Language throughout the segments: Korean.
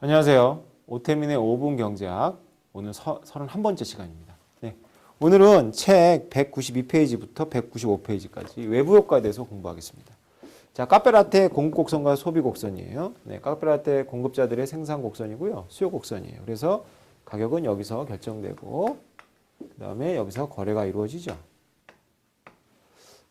안녕하세요. 오태민의 5분 경제학 오늘 서, 31번째 시간입니다. 네. 오늘은 책 192페이지부터 195페이지까지 외부 효과에 대해서 공부하겠습니다. 자, 카페라테 공급 곡선과 소비 곡선이에요. 네, 카페라테 공급자들의 생산 곡선이고요. 수요 곡선이에요. 그래서 가격은 여기서 결정되고 그다음에 여기서 거래가 이루어지죠.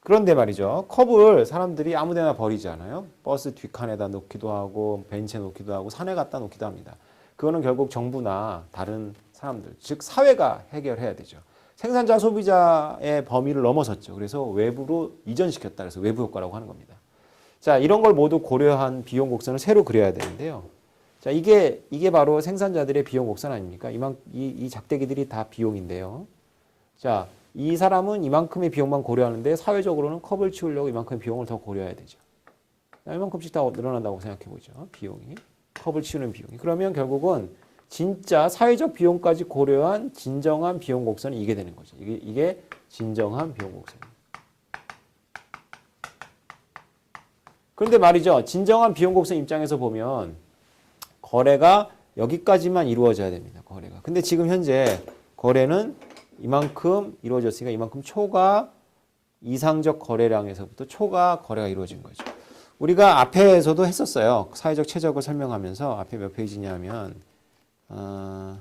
그런데 말이죠. 컵을 사람들이 아무 데나 버리지 않아요. 버스 뒷칸에다 놓기도 하고 벤치에 놓기도 하고 산에 갖다 놓기도 합니다. 그거는 결국 정부나 다른 사람들, 즉 사회가 해결해야 되죠. 생산자 소비자의 범위를 넘어섰죠. 그래서 외부로 이전시켰다. 그래서 외부 효과라고 하는 겁니다. 자, 이런 걸 모두 고려한 비용 곡선을 새로 그려야 되는데요. 자, 이게 이게 바로 생산자들의 비용 곡선 아닙니까? 이만 이, 이 작대기들이 다 비용인데요. 자, 이 사람은 이만큼의 비용만 고려하는데 사회적으로는 컵을 치우려고 이만큼의 비용을 더 고려해야 되죠. 이만큼씩 다 늘어난다고 생각해 보죠. 비용이. 컵을 치우는 비용이. 그러면 결국은 진짜 사회적 비용까지 고려한 진정한 비용 곡선이 이게 되는 거죠. 이게, 이게 진정한 비용 곡선입니다. 그런데 말이죠. 진정한 비용 곡선 입장에서 보면 거래가 여기까지만 이루어져야 됩니다. 거래가. 근데 지금 현재 거래는 이만큼 이루어졌으니까 이만큼 초과 이상적 거래량에서부터 초과 거래가 이루어진 거죠. 우리가 앞에서도 했었어요. 사회적 최적을 설명하면서 앞에 몇 페이지냐면 어,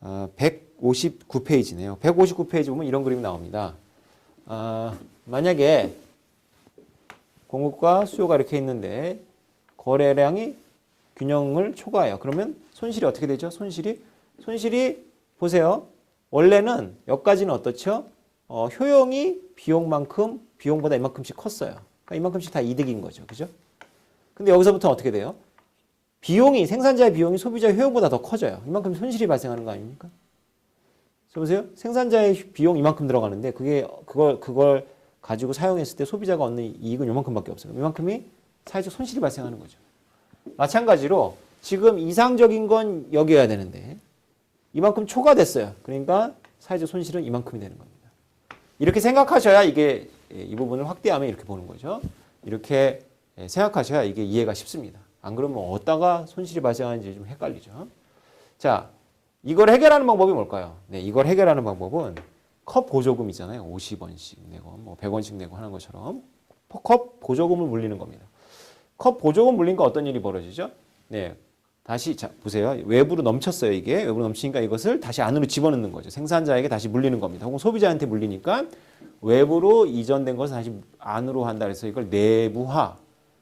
어, 159페이지네요. 159페이지 보면 이런 그림이 나옵니다. 어, 만약에 공급과 수요가 이렇게 있는데 거래량이 균형을 초과해요. 그러면 손실이 어떻게 되죠? 손실이 손실이 보세요. 원래는 여기까지는 어떻죠? 어, 효용이 비용만큼 비용보다 이만큼씩 컸어요. 그러니까 이만큼씩 다 이득인 거죠. 그죠? 근데 여기서부터 어떻게 돼요? 비용이 생산자의 비용이 소비자 효용보다 더 커져요. 이만큼 손실이 발생하는 거 아닙니까? 보세요. 생산자의 비용 이만큼 들어가는데 그게 그걸 그걸 가지고 사용했을 때 소비자가 얻는 이익은 이만큼밖에 없어요. 이만큼이 사회적 손실이 발생하는 거죠. 마찬가지로 지금 이상적인 건 여기여야 되는데 이만큼 초과됐어요. 그러니까 사회적 손실은 이만큼이 되는 겁니다. 이렇게 생각하셔야 이게 예, 이 부분을 확대하면 이렇게 보는 거죠. 이렇게 예, 생각하셔야 이게 이해가 쉽습니다. 안 그러면 어디다가 손실이 발생하는지 좀 헷갈리죠. 자, 이걸 해결하는 방법이 뭘까요? 네, 이걸 해결하는 방법은 컵 보조금 있잖아요. 50원씩 내고 뭐 100원씩 내고 하는 것처럼 컵 보조금을 물리는 겁니다. 컵 보조금 물리니까 어떤 일이 벌어지죠? 네. 다시 자 보세요. 외부로 넘쳤어요, 이게. 외부로 넘치니까 이것을 다시 안으로 집어넣는 거죠. 생산자에게 다시 물리는 겁니다. 혹은 소비자한테 물리니까 외부로 이전된 것을 다시 안으로 한다 그래서 이걸 내부화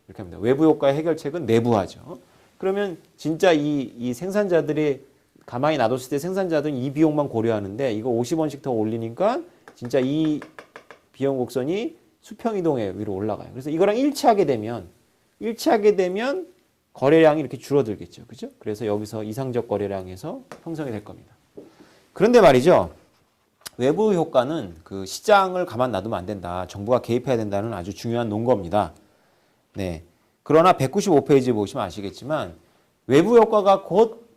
이렇게 합니다. 외부 효과의 해결책은 내부화죠. 그러면 진짜 이, 이 생산자들이 가만히 놔뒀을 때 생산자들은 이 비용만 고려하는데 이거 50원씩 더 올리니까 진짜 이 비용 곡선이 수평 이동에 위로 올라가요. 그래서 이거랑 일치하게 되면 일치하게 되면 거래량이 이렇게 줄어들겠죠. 그죠? 그래서 여기서 이상적 거래량에서 형성이 될 겁니다. 그런데 말이죠. 외부 효과는 그 시장을 가만 놔두면 안 된다. 정부가 개입해야 된다는 아주 중요한 논거입니다. 네. 그러나 195페이지 보시면 아시겠지만 외부 효과가 곧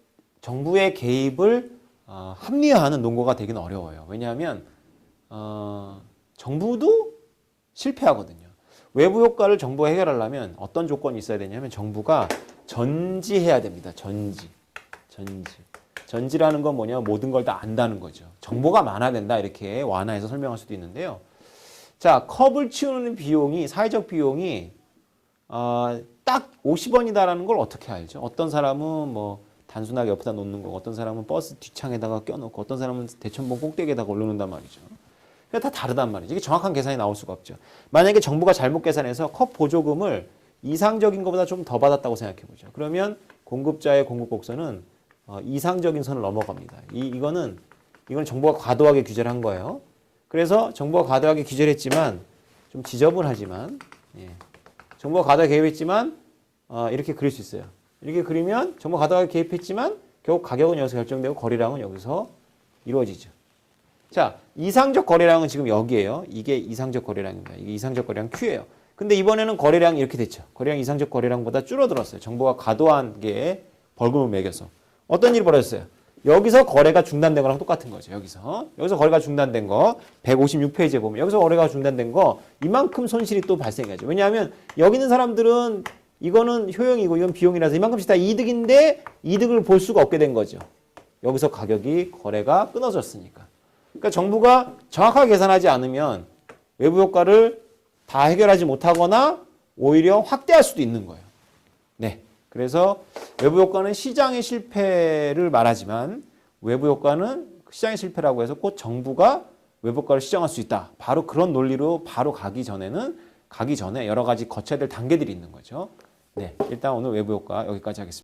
정부의 개입을 어, 합리화하는 논거가 되기는 어려워요. 왜냐하면 어, 정부도 실패하거든요. 외부 효과를 정부가 해결하려면 어떤 조건이 있어야 되냐면 정부가 전지해야 됩니다. 전지. 전지. 전지라는 건 뭐냐? 모든 걸 다 안다는 거죠. 정보가 많아야 된다. 이렇게 완화해서 설명할 수도 있는데요. 자, 컵을 치우는 비용이, 사회적 비용이, 어, 딱 50원이다라는 걸 어떻게 알죠? 어떤 사람은 뭐, 단순하게 옆에다 놓는 거, 어떤 사람은 버스 뒷창에다가 껴놓고, 어떤 사람은 대천봉 꼭대기에다가 올려놓는단 말이죠. 다 다르단 말이죠. 이게 정확한 계산이 나올 수가 없죠. 만약에 정부가 잘못 계산해서 컵 보조금을 이상적인 것보다 좀 더 받았다고 생각해 보죠. 그러면 공급자의 공급 곡선은 어, 이상적인 선을 넘어갑니다. 이, 이거는 이건 정부가 과도하게 규제를 한 거예요. 그래서 정부가 과도하게 규제를 했지만 좀 지저분하지만 예. 정부가 과도하게 개입했지만 어, 이렇게 그릴 수 있어요. 이렇게 그리면 정부가 과도하게 개입했지만 결국 가격은 여기서 결정되고 거래량은 여기서 이루어지죠. 자, 이상적 거래량은 지금 여기에요. 이게 이상적 거래량입니다. 이게 이상적 거래량 Q예요. 근데 이번에는 거래량이 이렇게 됐죠. 거래량 이상적 거래량보다 줄어들었어요. 정부가 과도한 게 벌금을 매겨서. 어떤 일이 벌어졌어요? 여기서 거래가 중단된 거랑 똑같은 거죠. 여기서. 여기서 거래가 중단된 거 156페이지에 보면 여기서 거래가 중단된 거 이만큼 손실이 또 발생하죠. 왜냐하면 여기 있는 사람들은 이거는 효용이고 이건 비용이라서 이만큼씩 다 이득인데 이득을 볼 수가 없게 된 거죠. 여기서 가격이 거래가 끊어졌으니까. 그러니까 정부가 정확하게 계산하지 않으면 외부 효과를 다 해결하지 못하거나 오히려 확대할 수도 있는 거예요. 네. 그래서 외부 효과는 시장의 실패를 말하지만 외부 효과는 시장의 실패라고 해서 꼭 정부가 외부 효과를 시정할 수 있다. 바로 그런 논리로 바로 가기 전에는 가기 전에 여러 가지 거쳐야 될 단계들이 있는 거죠. 네. 일단 오늘 외부 효과 여기까지 하겠습니다.